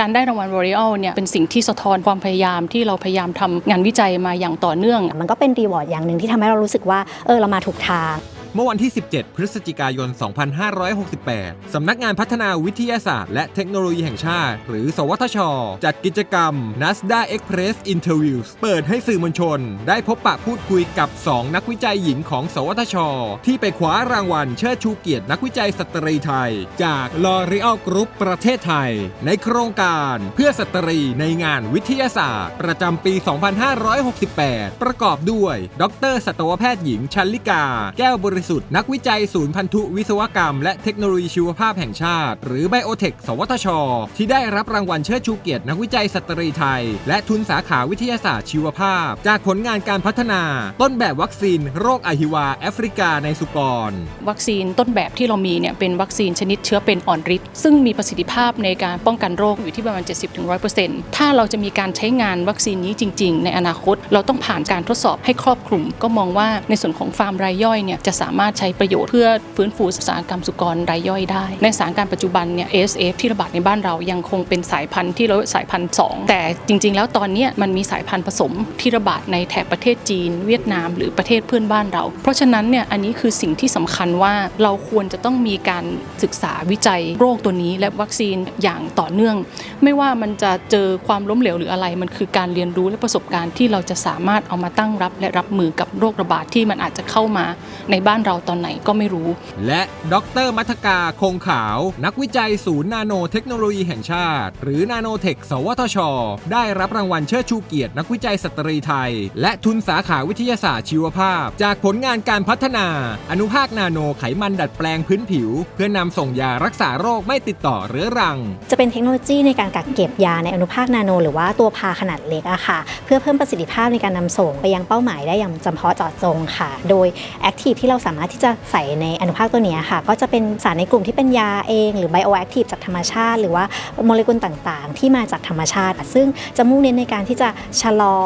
การได้รางวัล r o r e a l เนี่ยเป็นสิ่งที่สะท้อนความพยายามที่เราพยายามทำงานวิจัยมาอย่างต่อเนื่อง มันก็เป็นรีวอร์ดอย่างหนึ่งที่ทำให้เรารู้สึกว่าเออเรามาถูกทาง เมื่อวันที่ 17 พฤศจิกายน 2568 สำนักงานพัฒนาวิทยาศาสตร์และเทคโนโลยีแห่งชาติ หรือ สวทช จัดกิจกรรม NASDA Express Interviews เปิดให้สื่อมวลชน ได้พบปะพูดคุยกับ 2 นักวิจัยหญิงของ สวทช ที่ไปคว้ารางวัลเชิดชูเกียรตินักวิจัยสตรีไทย จาก L'Oreal Group ประเทศไทย ในโครงการเพื่อสตรีในงานวิทยาศาสตร์ ประจำปี 2568 ประกอบด้วย ดร สัตวแพทย์หญิงชันลิกา แก้วบริสุทธิ์นักวิจัยศูนย์พันธุวิศวกรรม และเทคโนโลยีชีวภาพแห่งชาติ หรือไบโอเทค สวทช ที่ได้รับรางวัลเชิดชูเกียรตินักวิจัยสตรีไทย และทุนสาขาวิทยาศาสตร์ชีวภาพ จากผลงานการพัฒนา ต้นแบบวัคซีน โรคอหิวาแอฟริกาในสุกร วัคซีนต้นแบบที่เรามีเนี่ยเป็นวัคซีนชนิดเชื้อเป็นอ่อนฤทธิ์ซึ่งมีประสิทธิภาพในการป้องกันโรคอยู่ที่ประมาณ 70-100%ถ้าเราจะมีการใช้งานวัคซีนนี้จริง ๆ ในอนาคต เราต้องผ่านการทดสอบให้ครอบคลุม ก็มองว่าในส่วนของฟาร์มรายย่อยเนี่ยจะสาามารถใช้ประโยชน์เพื่อฟื้นฟูอุตสาหกรรมสุกรรายย่อยได้ ในสถานการณ์ปัจจุบันเนี่ย ASF ที่ระบาดในบ้านเรายังคงเป็นสายพันธุ์ที่เราสายพันธุ์2แต่จริง ๆ แล้วตอนนี้มันมีสายพันธุ์ผสมที่ระบาดในแถบประเทศจีน เวียดนาม หรือประเทศเพื่อนบ้านเรา เพราะฉะนั้นเนี่ยอันนี้คือสิ่งที่สำคัญว่าเราควรจะต้องมีการศึกษาวิจัยโรคตัวนี้และวัคซีนอย่างต่อเนื่อง ไม่ว่ามันจะเจอความล้มเหลวหรืออะไร มันคือการเรียนรู้และประสบการณ์ที่เราจะสามารถเอามาตั้งรับและรับมือกับโรคระบาดที่มันอาจจะเข้ามาในบ้านานเราตอนไหนก็ไม่รู้ และดรมัทกาคงขาว นักวิจัยศูนย์นาโนเทคโนโลยีแห่งชาติ หรือนาโนเทค สวทช ได้รับรางวัลเชิดชูเกียรตินักวิจัยสตรีไทย และทุนสาขาวิทยาศาสตร์ชีวภาพ จากผลงานการพัฒนา อนุภาคนาโนไขมันดัดแปลงพื้นผิว เพื่อนำส่งยารักษาโรคไม่ติดต่อเรื้อรัง จะเป็นเทคโนโลยีในการกักเก็บยาในอนุภาคนาโน หรือว่าตัวพาขนาดเล็กอะค่ะ เพื่อเพิ่มประสิทธิภาพในการนำส่งไปยังเป้าหมายได้อย่างจำเพาะเจาะจงค่ะ โดยแอคทีฟที่เราสามารถที่จะใส่ในอนุภาคตัวนี้ค่ะ ก็จะเป็นสารในกลุ่มที่เป็นยาเอง หรือไบโอแอคทีฟจากธรรมชาติ หรือว่าโมเลกุลต่างๆ ที่มาจากธรรมชาติ ซึ่งจะมุ่งเน้นในการที่จะชะลอ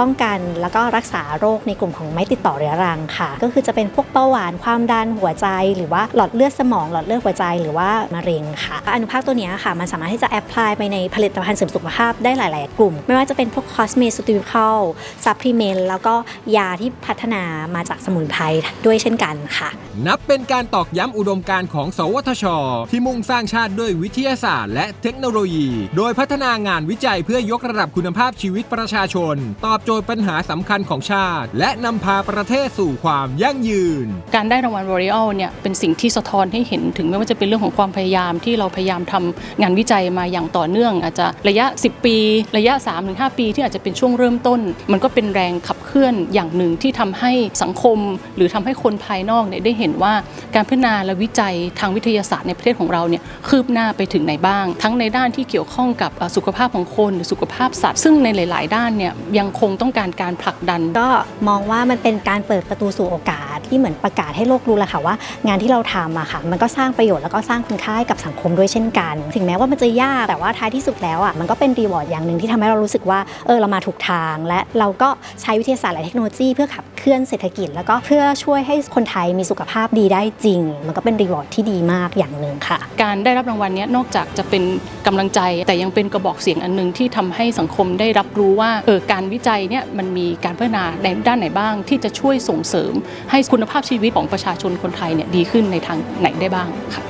ป้องกัน แล้วก็รักษาโรคในกลุ่มของไม่ติดต่อเรื้อรังค่ะ ก็คือจะเป็นพวกเบาหวานความดันหัวใจ หรือว่าหลอดเลือดสมองหลอดเลือดหัวใจหรือว่ามะเร็งค่ะ อนุภาคตัวนี้ค่ะมันสามารถที่จะแอพพลายไปในผลิตภัณฑ์เสริมสุขภาพได้หลาย ๆ กลุ่ม ไม่ว่าจะเป็นพวกคอสเมติคอลซัพพลีเมนต์แล้วก็ยาที่พัฒนามาจากสมุนไพรด้วยเช่นกันค่ะ นับเป็นการตอกย้ำอุดมการณ์ของ สวทช ที่มุ่งสร้างชาติด้วยวิทยาศาสตร์และเทคโนโลยี โดยพัฒนางานวิจัยเพื่อยกระดับคุณภาพชีวิตประชาชน ตอบโจทย์ปัญหาสำคัญของชาติ และนำพาประเทศสู่ความยั่งยืน การได้รางวัล r o r e a l เนี่ยเป็นสิ่งที่สะท้อนให้เห็นถึงไม่ว่าจะเป็นเรื่องของความพยายามที่เราพยายามทำงานวิจัยมาอย่างต่อเนื่อง อาจจะระยะ 10 ปี ระยะ 3-5 ปีที่อาจจะเป็นช่วงเริ่มต้น มันก็เป็นแรงขับเคลื่อนอย่างหนึ่งที่ทำให้สังคม หรือทำให้คนภายนอกเนี่ยได้เห็นว่าการพัฒนาและวิจัยทางวิทยาศาสตร์ในประเทศของเราเนี่ยคืบหน้าไปถึงไหนบ้าง ทั้งในด้านที่เกี่ยวข้องกับสุขภาพของคนหรือสุขภาพสัตว์ ซึ่งในหลาย ๆ ด้านเนี่ยยังคงต้องการการผลักดัน ก็มองว่ามันเป็นการเปิดประตูสู่โอกาส ที่เหมือนประกาศให้โลกรู้แหละค่ะว่า งานที่เราทำอะค่ะ มันก็สร้างประโยชน์แล้วก็สร้างคุณค่าให้กับสังคมด้วยเช่นกัน ถึงแม้ว่ามันจะยากแต่ว่าท้ายที่สุดแล้วอะมันก็เป็นรีวอร์ดอย่างหนึ่งที่ทำให้เรารู้สึกว่าเออเรามาถูกทาง และเราก็ใช้วิทยาศาสตร์และเทคโนโลยีเพื่อขับเคลื่อนเศรษฐกิจ แล้วก็เพื่อช่วยให้คนไทยมีสุขภาพดีได้จริง มันก็เป็นรีวอร์ดที่ดีมากอย่างหนึ่งค่ะ การได้รับรางวัลนี้นอกจากจะเป็นกำลังใจ แต่ยังเป็นกระบอกเสียงอันหนึ่งที่ทำให้สังคมได้รับรู้ว่าเออการวิจัยเนี่ยมันมีการพัฒนาในด้านไหนบ้างที่จะช่วยส่งเสริมให้คุณภาพชีวิตของประชาชนคนไทยเนี่ยดีขึ้นในทางไหนได้บ้างค่ะ